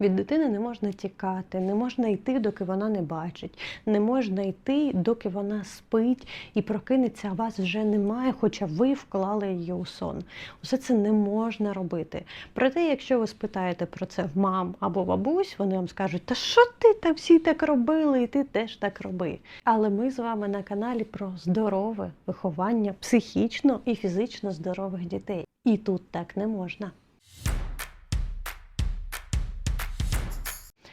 Від дитини не можна тікати, не можна йти, доки вона не бачить, не можна йти, доки вона спить і прокинеться, а вас вже немає, хоча ви вклали її у сон. Усе це не можна робити. Проте, якщо ви спитаєте про це в мам або бабусь, вони вам скажуть, та що ти там всі так робили, і ти теж так роби. Але ми з вами на каналі про здорове виховання психічно і фізично здорових дітей. І тут так не можна.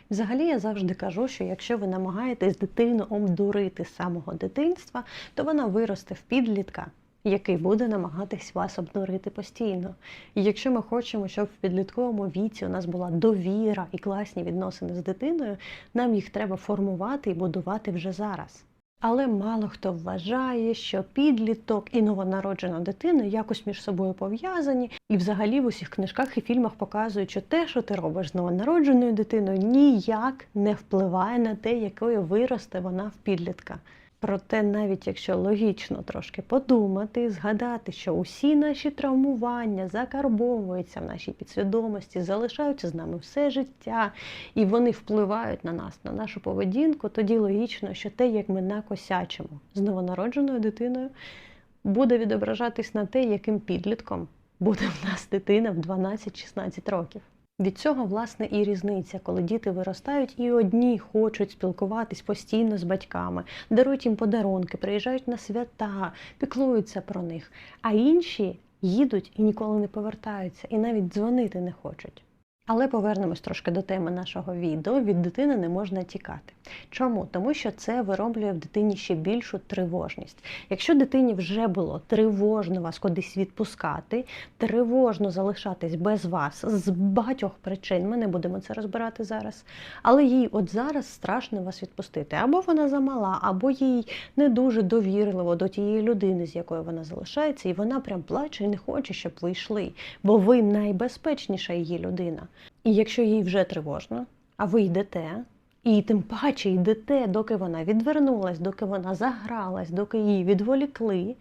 Взагалі я завжди кажу, що якщо ви намагаєтесь дитину обдурити з самого дитинства, то вона виросте в підлітка, який буде намагатись вас обдурити постійно. І якщо ми хочемо, щоб в підлітковому віці у нас була довіра і класні відносини з дитиною, нам їх треба формувати і будувати вже зараз. Але мало хто вважає, що підліток і новонароджена дитина якось між собою пов'язані, і взагалі в усіх книжках і фільмах показують, що те, що ти робиш з новонародженою дитиною, ніяк не впливає на те, якою виросте вона в підлітка. Проте, навіть якщо логічно трошки подумати, і згадати, що усі наші травмування закарбовуються в нашій підсвідомості, залишаються з нами все життя, і вони впливають на нас, на нашу поведінку, тоді логічно, що те, як ми накосячимо з новонародженою дитиною, буде відображатись на те, яким підлітком буде в нас дитина в 12-16 років. Від цього, власне, і різниця, коли діти виростають і одні хочуть спілкуватись постійно з батьками, дарують їм подарунки, приїжджають на свята, піклуються про них, а інші їдуть і ніколи не повертаються, і навіть дзвонити не хочуть. Але повернемось трошки до теми нашого відео. Від дитини не можна тікати. Чому? Тому що це вироблює в дитині ще більшу тривожність. Якщо дитині вже було тривожно вас кудись відпускати, тривожно залишатись без вас з багатьох причин, ми не будемо це розбирати зараз. Але їй от зараз страшно вас відпустити. Або вона замала, або їй не дуже довірливо до тієї людини, з якою вона залишається, і вона прям плаче і не хоче, щоб ви йшли. Бо ви найбезпечніша її людина. І якщо їй вже тривожно, а ви йдете, і тим паче йдете, доки вона відвернулась, доки вона загралась, доки її відволікли,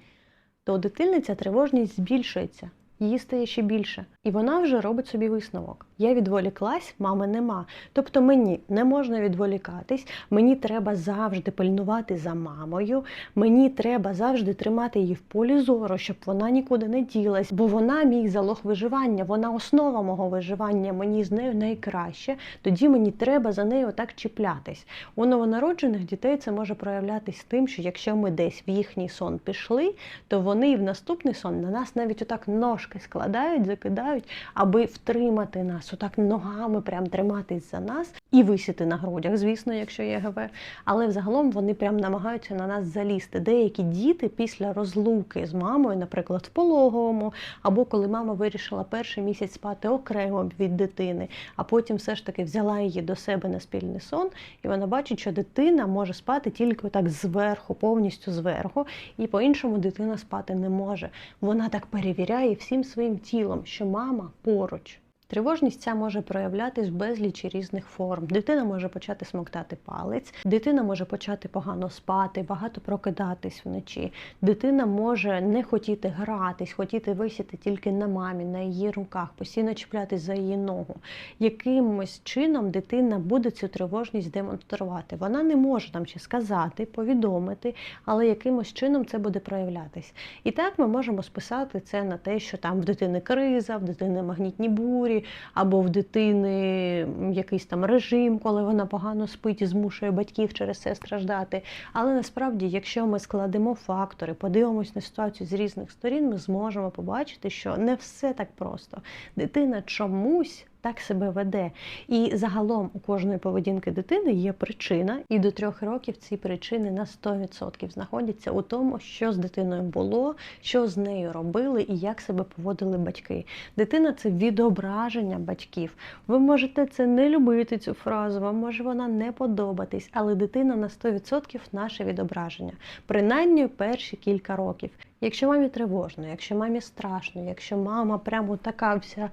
то у дитини ця тривожність збільшується, її стає ще більше. І вона вже робить собі висновок. Я відволіклась, мами нема. Тобто мені не можна відволікатись, мені треба завжди пильнувати за мамою, мені треба завжди тримати її в полі зору, щоб вона нікуди не ділась, бо вона мій залог виживання, вона основа мого виживання, мені з нею найкраще. Тоді мені треба за нею так чіплятись. У новонароджених дітей це може проявлятись тим, що якщо ми десь в їхній сон пішли, то вони в наступний сон на нас навіть отак ножки складають, закидають, аби втримати нас, отак ногами прям триматись за нас і висіти на грудях, звісно, якщо є ГВ. Але взагалом вони прям намагаються на нас залізти. Деякі діти після розлуки з мамою, наприклад, в пологовому, або коли мама вирішила перший місяць спати окремо від дитини, а потім все ж таки взяла її до себе на спільний сон, і вона бачить, що дитина може спати тільки так зверху, повністю зверху, і по-іншому дитина спати не може. Вона так перевіряє всім своїм тілом, що мама поруч. Тривожність ця може проявлятись в безлічі різних форм. Дитина може почати смоктати палець, дитина може почати погано спати, багато прокидатись вночі. Дитина може не хотіти гратись, хотіти висіти тільки на мамі, на її руках, постійно чіплятись за її ногу. Якимось чином дитина буде цю тривожність демонструвати. Вона не може нам ще сказати, повідомити, але якимось чином це буде проявлятись. І так ми можемо списати це на те, що там в дитини криза, в дитини магнітні бурі, або в дитини якийсь там режим, коли вона погано спить і змушує батьків через це страждати. Але насправді, якщо ми складемо фактори, подивимось на ситуацію з різних сторін, ми зможемо побачити, що не все так просто. Дитина чомусь. Так себе веде. І загалом у кожної поведінки дитини є причина, і до трьох років ці причини на 100% знаходяться у тому, що з дитиною було, що з нею робили і як себе поводили батьки. Дитина це відображення батьків. Ви можете це не любити, цю фразу, вам може вона не подобатись, але дитина на 100% наше відображення, принаймні перші кілька років. Якщо мамі тривожно, якщо мамі страшно, якщо мама прямо така вся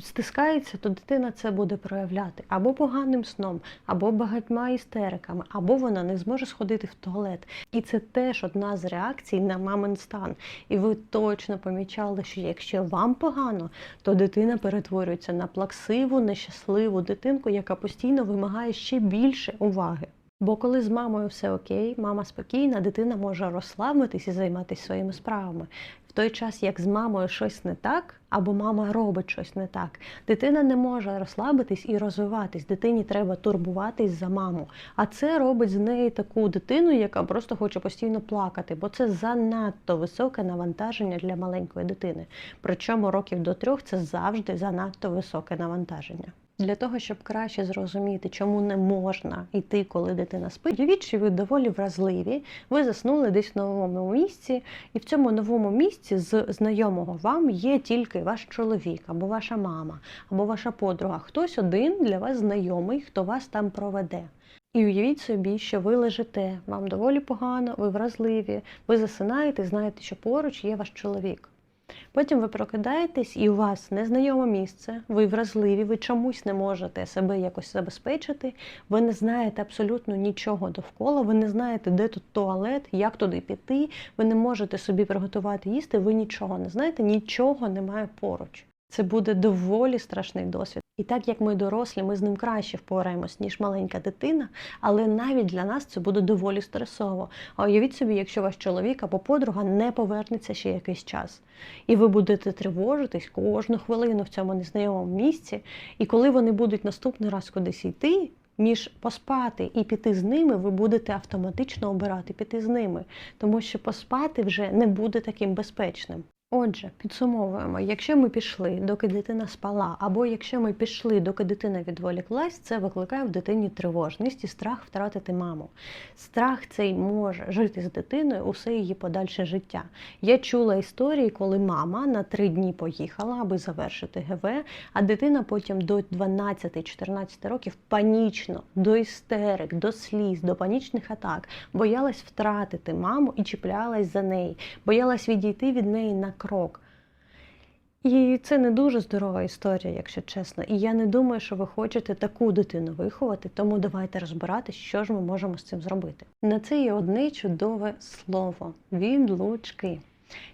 стискається, то дитина це буде проявляти або поганим сном, або багатьма істериками, або вона не зможе сходити в туалет. І це теж одна з реакцій на мамин стан. І ви точно помічали, що якщо вам погано, то дитина перетворюється на плаксиву, нещасливу дитинку, яка постійно вимагає ще більше уваги. Бо коли з мамою все окей, мама спокійна, дитина може розслабитись і займатися своїми справами. В той час, як з мамою щось не так, або мама робить щось не так, дитина не може розслабитись і розвиватись. Дитині треба турбуватись за маму. А це робить з неї таку дитину, яка просто хоче постійно плакати, бо це занадто високе навантаження для маленької дитини. Причому років до трьох це завжди занадто високе навантаження. Для того, щоб краще зрозуміти, чому не можна йти, коли дитина спить, що ви доволі вразливі, ви заснули десь в новому місці, і в цьому новому місці з знайомого вам є тільки ваш чоловік, або ваша мама, або ваша подруга. Хтось один для вас знайомий, хто вас там проведе. І уявіть собі, що ви лежите, вам доволі погано, ви вразливі, ви засинаєте, знаєте, що поруч є ваш чоловік. Потім ви прокидаєтесь, і у вас незнайоме місце, ви вразливі, ви чомусь не можете себе якось забезпечити, ви не знаєте абсолютно нічого довкола, ви не знаєте, де тут туалет, як туди піти, ви не можете собі приготувати їсти, ви нічого не знаєте, нічого немає поруч. Це буде доволі страшний досвід. І так як ми дорослі, ми з ним краще впораємось, ніж маленька дитина, але навіть для нас це буде доволі стресово. А уявіть собі, якщо ваш чоловік або подруга не повернеться ще якийсь час, і ви будете тривожитись кожну хвилину в цьому незнайомому місці, і коли вони будуть наступний раз кудись йти. Між поспати і піти з ними, ви будете автоматично обирати піти з ними, тому що поспати вже не буде таким безпечним. Отже, підсумовуємо, якщо ми пішли, доки дитина спала, або якщо ми пішли, доки дитина відволіклась, це викликає в дитині тривожність і страх втратити маму. Страх цей може жити з дитиною усе її подальше життя. Я чула історії, коли мама на три дні поїхала, аби завершити ГВ, а дитина потім до 12-14 років панічно, до істерик, до сліз, до панічних атак, боялась втратити маму і чіплялась за неї, боялась відійти від неї на крок. І це не дуже здорова історія, якщо чесно. І я не думаю, що ви хочете таку дитину виховати, тому давайте розбиратись, що ж ми можемо з цим зробити. На це є одне чудове слово відлучки.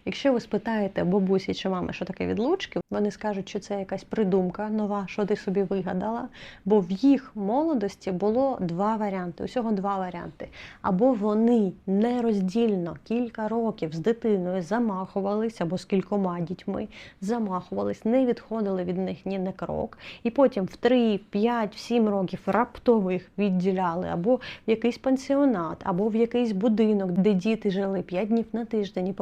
Якщо ви спитаєте бабусі чи мами, що таке відлучки, вони скажуть, що це якась придумка нова, що ти собі вигадала. Бо в їх молодості було два варіанти, усього два варіанти. Або вони нероздільно кілька років з дитиною замахувались, або з кількома дітьми замахувались, не відходили від них ні на крок, і потім в 3, 5, 7 років раптово їх відділяли, або в якийсь пансіонат, або в якийсь будинок, де діти жили 5 днів на тиждень і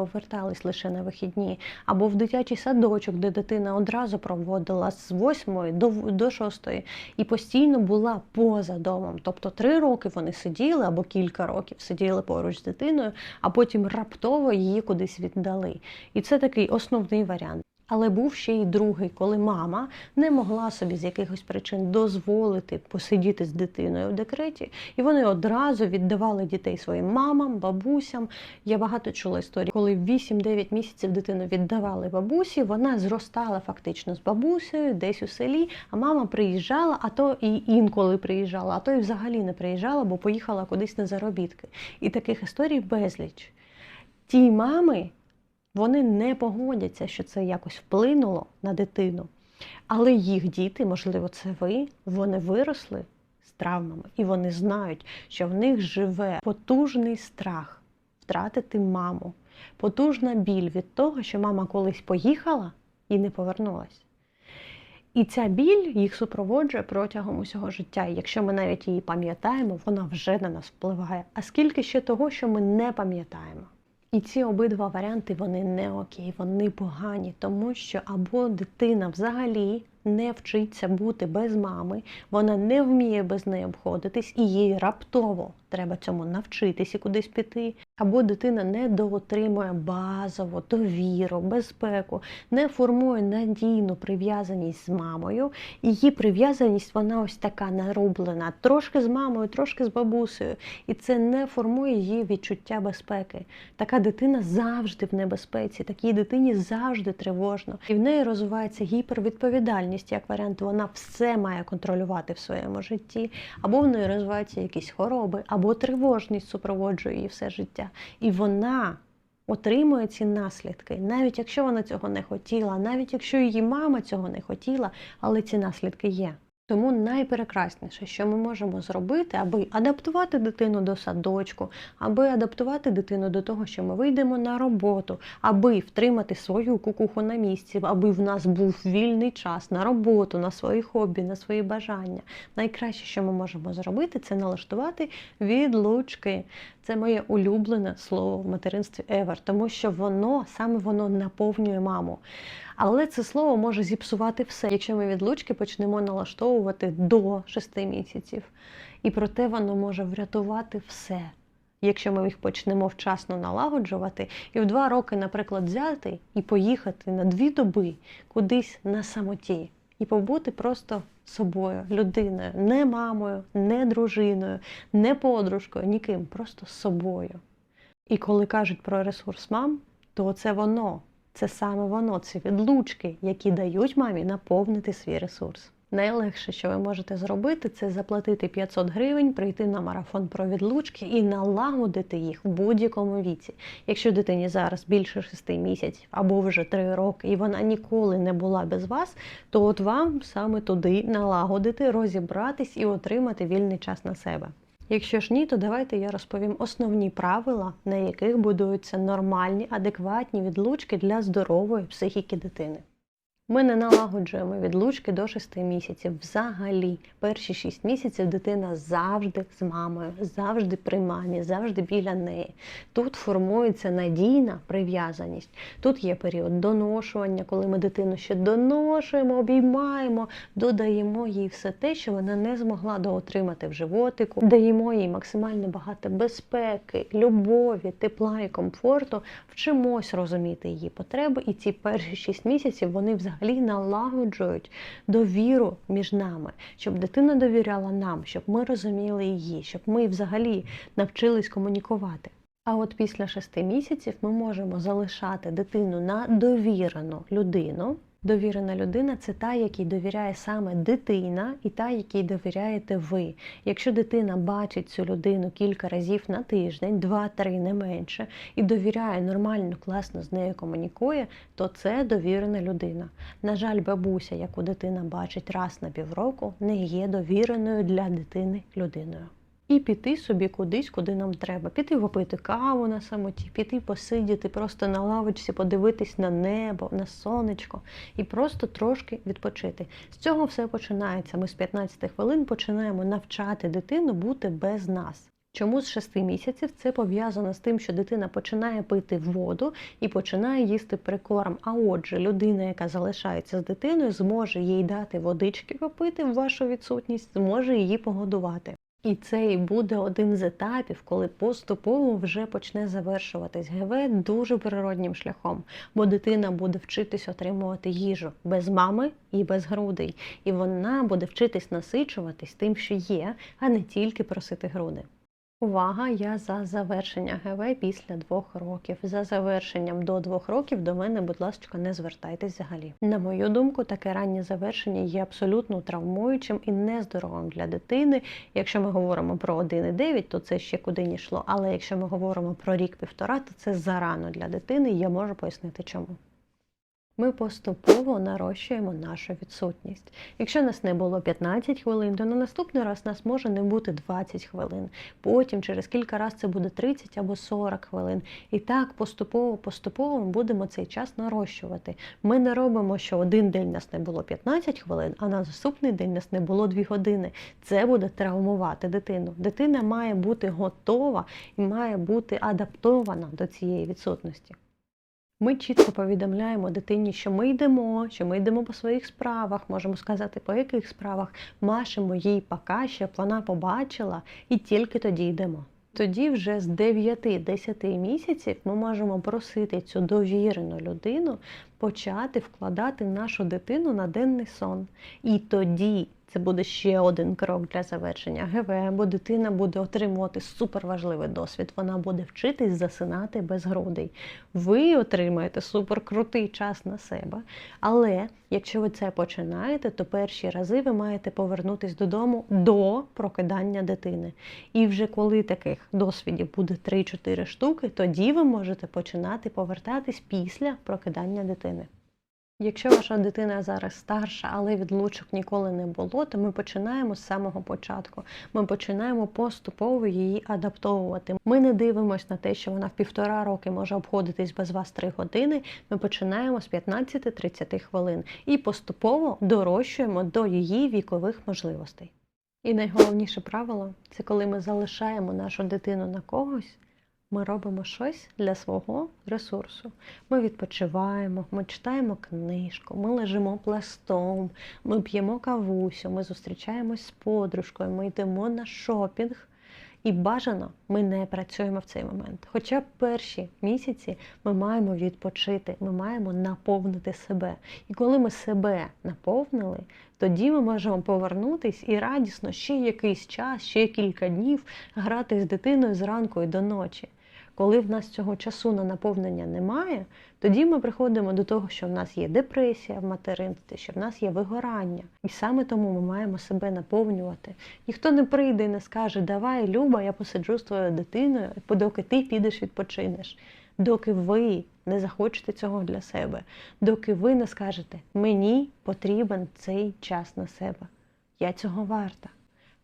повертались лише на вихідні, або в дитячий садочок, де дитина одразу проводила з 8 до, до 6 і постійно була поза домом. Тобто три роки вони сиділи або кілька років сиділи поруч з дитиною, а потім раптово її кудись віддали. І це такий основний варіант. Але був ще й другий, коли мама не могла собі з якихось причин дозволити посидіти з дитиною в декреті, і вони одразу віддавали дітей своїм мамам, бабусям. Я багато чула історії, коли в 8-9 місяців дитину віддавали бабусі, вона зростала фактично з бабусею десь у селі, а мама приїжджала, а то і інколи приїжджала, а то і взагалі не приїжджала, бо поїхала кудись на заробітки. І таких історій безліч. Ті мами. Вони не погодяться, що це якось вплинуло на дитину. Але їх діти, можливо, це ви, вони виросли з травмами, і вони знають, що в них живе потужний страх втратити маму, потужна біль від того, що мама колись поїхала і не повернулась. І ця біль їх супроводжує протягом усього життя. І якщо ми навіть її пам'ятаємо, вона вже на нас впливає. А скільки ще того, що ми не пам'ятаємо? І ці обидва варіанти вони не окей, вони погані, тому що або дитина взагалі не вчиться бути без мами, вона не вміє без неї обходитись, і їй раптово треба цьому навчитись і кудись піти, або дитина не доотримує базову довіру, безпеку, не формує надійну прив'язаність з мамою. Її прив'язаність вона ось така нарублена, трошки з мамою, трошки з бабусею. І це не формує її відчуття безпеки. Така дитина завжди в небезпеці, такій дитині завжди тривожно. І в неї розвивається гіпервідповідальність, як варіант, вона все має контролювати в своєму житті, або в неї розвиваються якісь хвороби, або тривожність супроводжує її все життя. І вона отримує ці наслідки, навіть якщо вона цього не хотіла, навіть якщо її мама цього не хотіла, але ці наслідки є. Тому найпрекрасніше, що ми можемо зробити, аби адаптувати дитину до садочку, аби адаптувати дитину до того, що ми вийдемо на роботу, аби втримати свою кукуху на місці, аби в нас був вільний час на роботу, на свої хобі, на свої бажання. Найкраще, що ми можемо зробити, це налаштувати відлучки. Це моє улюблене слово в материнстві ever, тому що воно саме воно наповнює маму. Але це слово може зіпсувати все, якщо ми відлучки почнемо налаштовувати до 6 місяців. І проте воно може врятувати все. Якщо ми їх почнемо вчасно налагоджувати, і в два роки, наприклад, взяти і поїхати на дві доби кудись на самоті, і побути просто собою, людиною, не мамою, не дружиною, не подружкою, ніким, просто собою. І коли кажуть про ресурс мам, то це воно, це саме воно, це відлучки, які дають мамі наповнити свій ресурс. Найлегше, що ви можете зробити, це заплатити 500 гривень, прийти на марафон про відлучки і налагодити їх в будь-якому віці. Якщо дитині зараз більше 6 місяців або вже 3 роки, і вона ніколи не була без вас, то от вам саме туди налагодити, розібратись і отримати вільний час на себе. Якщо ж ні, то давайте я розповім основні правила, на яких будуються нормальні, адекватні відлучки для здорової психіки дитини. Ми не налагоджуємо відлучки до 6 місяців. Взагалі, перші 6 місяців дитина завжди з мамою, завжди при мамі, завжди біля неї. Тут формується надійна прив'язаність. Тут є період доношування, коли ми дитину ще доношуємо, обіймаємо, додаємо їй все те, що вона не змогла доотримати в животику, даємо їй максимально багато безпеки, любові, тепла і комфорту, вчимось розуміти її потреби, і ці перші 6 місяців вони взагалі взагалі налагоджують довіру між нами, щоб дитина довіряла нам, щоб ми розуміли її, щоб ми взагалі навчились комунікувати. А от після шести місяців ми можемо залишати дитину на довірену людину. Довірена людина це та, якій довіряє саме дитина, і та, якій довіряєте ви. Якщо дитина бачить цю людину кілька разів на тиждень, два-три не менше, і довіряє нормально, класно з нею комунікує, то це довірена людина. На жаль, бабуся, яку дитина бачить раз на півроку, не є довіреною для дитини людиною і піти собі кудись, куди нам треба. Піти випити каву на самоті, піти посидіти просто на лавочці, подивитись на небо, на сонечко і просто трошки відпочити. З цього все починається. Ми з 15 хвилин починаємо навчати дитину бути без нас. Чому з 6 місяців це пов'язано з тим, що дитина починає пити воду і починає їсти прикорм. А отже, людина, яка залишається з дитиною, зможе їй дати водички попити в вашу відсутність, зможе її погодувати. І це і буде один з етапів, коли поступово вже почне завершуватись ГВ дуже природнім шляхом, бо дитина буде вчитись отримувати їжу без мами і без грудей. І вона буде вчитись насичуватись тим, що є, а не тільки просити груди. Увага! Я за завершення ГВ після двох років. За завершенням до двох років до мене, будь ласка, не звертайтесь взагалі. На мою думку, таке раннє завершення є абсолютно травмуючим і нездоровим для дитини. Якщо ми говоримо про 1,9, то це ще куди не йшло. Але якщо ми говоримо про рік-півтора, то це зарано для дитини. Я можу пояснити, чому ми поступово нарощуємо нашу відсутність. Якщо нас не було 15 хвилин, то на наступний раз нас може не бути 20 хвилин. Потім через кілька разів це буде 30 або 40 хвилин. І так поступово-поступово ми будемо цей час нарощувати. Ми не робимо, що один день нас не було 15 хвилин, а на наступний день нас не було 2 години. Це буде травмувати дитину. Дитина має бути готова і має бути адаптована до цієї відсутності. Ми чітко повідомляємо дитині, що ми йдемо, що ми йдемо по своїх справах, можемо сказати, по яких справах, машемо їй пока, щоб вона побачила, і тільки тоді йдемо. Тоді вже з 9-10 місяців ми можемо просити цю довірену людину почати вкладати нашу дитину на денний сон. І тоді це буде ще один крок для завершення ГВ, бо дитина буде отримувати суперважливий досвід. Вона буде вчитись засинати без грудей. Ви отримаєте суперкрутий час на себе. Але якщо ви це починаєте, то перші рази ви маєте повернутись додому до прокидання дитини. І вже коли таких досвідів буде 3-4 штуки, тоді ви можете починати повертатись після прокидання дитини. Якщо ваша дитина зараз старша, але відлучок ніколи не було, то ми починаємо з самого початку. Ми починаємо поступово її адаптовувати. Ми не дивимося на те, що вона в півтора роки може обходитись без вас 3 години. Ми починаємо з 15-30 хвилин і поступово дорощуємо до її вікових можливостей. І найголовніше правило це коли ми залишаємо нашу дитину на когось. Ми робимо щось для свого ресурсу. Ми відпочиваємо, ми читаємо книжку, ми лежимо пластом, ми п'ємо кавусю, ми зустрічаємось з подружкою, ми йдемо на шопінг. І бажано ми не працюємо в цей момент. Хоча перші місяці ми маємо відпочити, ми маємо наповнити себе. І коли ми себе наповнили, тоді ми можемо повернутись і радісно ще якийсь час, ще кілька днів грати з дитиною зранку і до ночі. Коли в нас цього часу на наповнення немає, тоді ми приходимо до того, що в нас є депресія в материнстві, що в нас є вигорання. І саме тому ми маємо себе наповнювати. Ніхто не прийде і не скаже, давай, Люба, я посиджу з твоєю дитиною, доки ти підеш відпочинеш. Доки ви не захочете цього для себе, доки ви не скажете, мені потрібен цей час на себе. Я цього варта.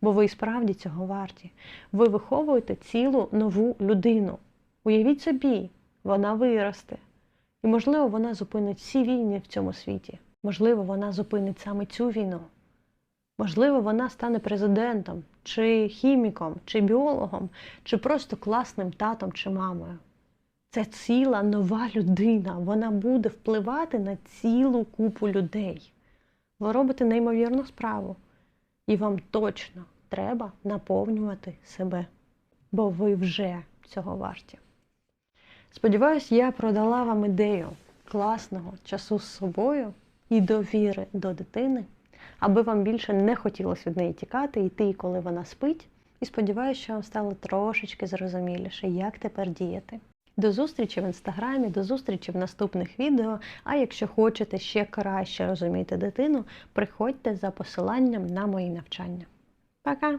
Бо ви справді цього варті. Ви виховуєте цілу нову людину. Уявіть собі, вона виросте. І, можливо, вона зупинить всі війни в цьому світі. Можливо, вона зупинить саме цю війну. Можливо, вона стане президентом, чи хіміком, чи біологом, чи просто класним татом чи мамою. Це ціла нова людина. Вона буде впливати на цілу купу людей. Ви робите неймовірну справу. І вам точно треба наповнювати себе, бо ви вже цього варті. Сподіваюсь, я продала вам ідею класного часу з собою і довіри до дитини, аби вам більше не хотілося від неї тікати, йти, коли вона спить. І сподіваюся, що вам стало трошечки зрозуміліше, як тепер діяти. До зустрічі в інстаграмі, до зустрічі в наступних відео. А якщо хочете ще краще розуміти дитину, приходьте за посиланням на мої навчання. Пока!